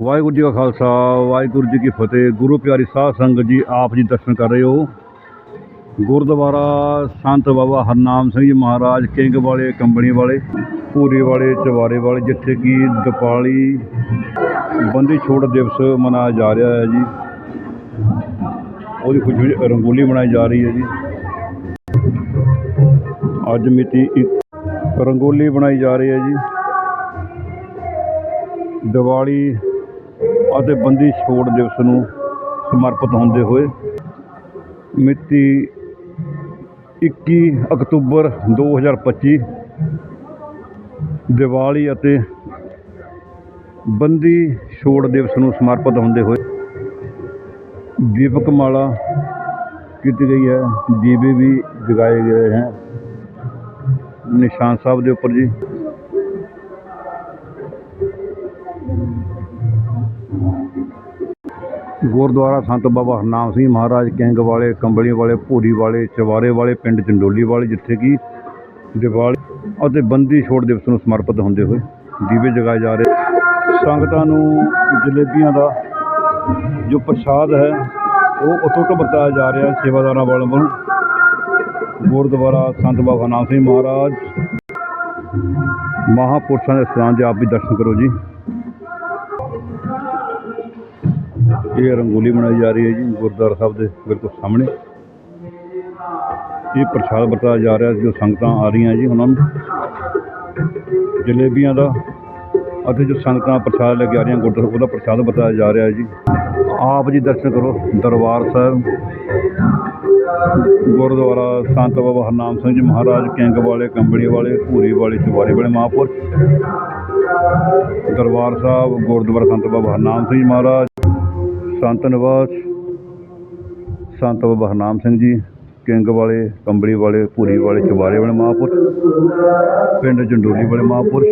ਵਾਹਿਗੁਰੂ ਜੀ ਕਾ ਖਾਲਸਾ, ਵਾਹਿਗੁਰੂ ਜੀ ਕੀ ਫਤਿਹ। ਗੁਰੂ ਪਿਆਰੀ ਸਾਧ ਸੰਗਤ ਜੀ, ਆਪ ਜੀ ਦਰਸ਼ਨ ਕਰ ਰਹੇ ਹੋ। ਗੁਰਦੁਆਰਾ ਸੰਤ ਬਾਬਾ ਹਰਨਾਮ ਸਿੰਘ ਜੀ ਮਹਾਰਾਜ, ਕਿੰਗ ਵਾਲੇ, ਕੰਬਣੀ ਵਾਲੇ, ਪੂਰੀ ਵਾਲੇ, ਚਵਾਰੇ ਵਾਲੇ, ਜਿੱਥੇ ਕਿ ਦੀਪਾਲੀ ਬੰਦੀ ਛੋੜ ਦਿਵਸ ਮਨਾਇਆ ਜਾ ਰਿਹਾ ਹੈ ਜੀ। ਉਹਦੀ ਖੁਸ਼ੀ ਰੰਗੋਲੀ ਬਣਾਈ ਜਾ ਰਹੀ ਹੈ ਜੀ। ਅੱਜ ਮਿਤੀ ਇੱਕ ਰੰਗੋਲੀ ਬਣਾਈ ਜਾ ਰਹੀ ਹੈ ਜੀ। ਦੀਵਾਲੀ ਅਤੇ ਬੰਦੀ ਛੋੜ ਦਿਵਸ ਨੂੰ ਸਮਰਪਿਤ ਹੁੰਦੇ ਹੋਏ ਮਿਤੀ 21 ਅਕਤੂਬਰ 2025 ਦੀਵਾਲੀ ਅਤੇ ਬੰਦੀ ਛੋੜ ਦਿਵਸ ਨੂੰ ਸਮਰਪਿਤ ਹੁੰਦੇ ਹੋਏ ਦੀਪਕ ਮਾਲਾ ਕੀਤੀ ਗਈ ਹੈ। ਦੀਵੇ ਵੀ ਜਗਾਏ ਗਏ ਹੈ। ਨਿਸ਼ਾਨ ਸਾਹਿਬ ਦੇ ਉੱਪਰ ਜੀ। ਗੁਰਦੁਆਰਾ ਸੰਤ ਬਾਬਾ ਹਰਨਾਮ ਸਿੰਘ ਮਹਾਰਾਜ, ਕਿੰਗ ਵਾਲੇ, ਕੰਬਲੀ ਵਾਲੇ, ਭੂਰੀ ਵਾਲੇ, ਚਵਾਰੇ ਵਾਲੇ, ਪਿੰਡ ਚੰਡੋਲੀ ਵਾਲੇ, ਜਿੱਥੇ ਕਿ ਦੀਵਾਲੀ ਅਤੇ ਬੰਦੀ ਛੋੜ ਦਿਵਸ ਨੂੰ ਸਮਰਪਿਤ ਹੁੰਦੇ ਹੋਏ ਦੀਵੇ ਜਗਾਏ ਜਾ ਰਹੇ। ਸੰਗਤਾਂ ਨੂੰ ਜਲੇਬੀਆਂ ਦਾ ਜੋ ਪ੍ਰਸ਼ਾਦ ਹੈ, ਉਹ ਅਟੁੱਟ ਵਰਤਾਇਆ ਜਾ ਰਿਹਾ ਹੈ ਸੇਵਾਦਾਰਾਂ ਵੱਲੋਂ ਗੁਰਦੁਆਰਾ ਸੰਤ ਬਾਬਾ ਹਰਨਾਮ ਸਿੰਘ ਮਹਾਰਾਜ, ਮਹਾਪੁਰਸ਼ਾਂ ਦੇ ਸਥਾਨ 'ਤੇ ਆਪ ਵੀ ਦਰਸ਼ਨ ਕਰੋ ਜੀ। ਇਹ ਰੰਗੋਲੀ ਬਣਾਈ ਜਾ ਰਹੀ ਹੈ ਜੀ ਗੁਰਦੁਆਰਾ ਸਾਹਿਬ ਦੇ ਬਿਲਕੁਲ ਸਾਹਮਣੇ। ਇਹ ਪ੍ਰਸ਼ਾਦ ਵਰਤਾਇਆ ਜਾ ਰਿਹਾ ਜੋ ਸੰਗਤਾਂ ਆ ਰਹੀਆਂ ਜੀ ਉਹਨਾਂ ਨੂੰ ਜਲੇਬੀਆਂ ਦਾ ਅਤੇ ਜੋ ਸੰਗਤਾਂ ਪ੍ਰਸ਼ਾਦ ਲੈ ਕੇ ਆ ਰਹੀਆਂ ਗੁਰਦੁਆਰਾ ਉਹਦਾ ਪ੍ਰਸ਼ਾਦ ਵਰਤਾਇਆ ਜਾ ਰਿਹਾ ਜੀ। ਆਪ ਜੀ ਦਰਸ਼ਨ ਕਰੋ, ਦਰਬਾਰ ਸਾਹਿਬ। ਗੁਰਦੁਆਰਾ ਸੰਤ ਬਾਬਾ ਹਰਨਾਮ ਸਿੰਘ ਜੀ ਮਹਾਰਾਜ, ਕਿੰਗ ਵਾਲੇ, ਕੰਬਣੀ ਵਾਲੇ, ਭੂਰੀ ਵਾਲੇ, ਚੁਬਾਰੇ ਵਾਲੇ ਮਹਾਂਪੁਰਸ਼ ਦਰਬਾਰ ਸਾਹਿਬ, ਗੁਰਦੁਆਰਾ ਸੰਤ ਬਾਬਾ ਹਰਨਾਮ ਸਿੰਘ ਜੀ ਮਹਾਰਾਜ। ਸੰਤ ਨਿਵਾਸ, ਸੰਤ ਬਾਬਾ ਹਰਨਾਮ ਸਿੰਘ ਜੀ, ਕਿੰਗ ਵਾਲੇ, ਕੰਬਲੀ ਵਾਲੇ, ਭੂਰੀ ਵਾਲੇ, ਚੁਬਾਰੇ ਵਾਲੇ ਮਹਾਂਪੁਰਸ਼, ਪਿੰਡ ਜੰਡੋਲੀ ਵਾਲੇ ਮਹਾਂਪੁਰਸ਼,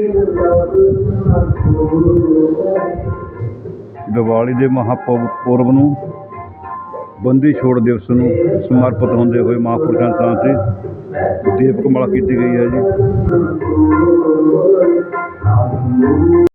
ਦੀਵਾਲੀ ਦੇ ਮਹਾਪੁਰਬ ਨੂੰ, ਬੰਦੀ ਛੋੜ ਦਿਵਸ ਨੂੰ ਸਮਰਪਿਤ ਹੁੰਦੇ ਹੋਏ ਮਹਾਂਪੁਰਸ਼ਾਂ ਤਾਂ ਤੇ ਦੀਪਕ ਮਾਲਾ ਕੀਤੀ ਗਈ ਹੈ ਜੀ।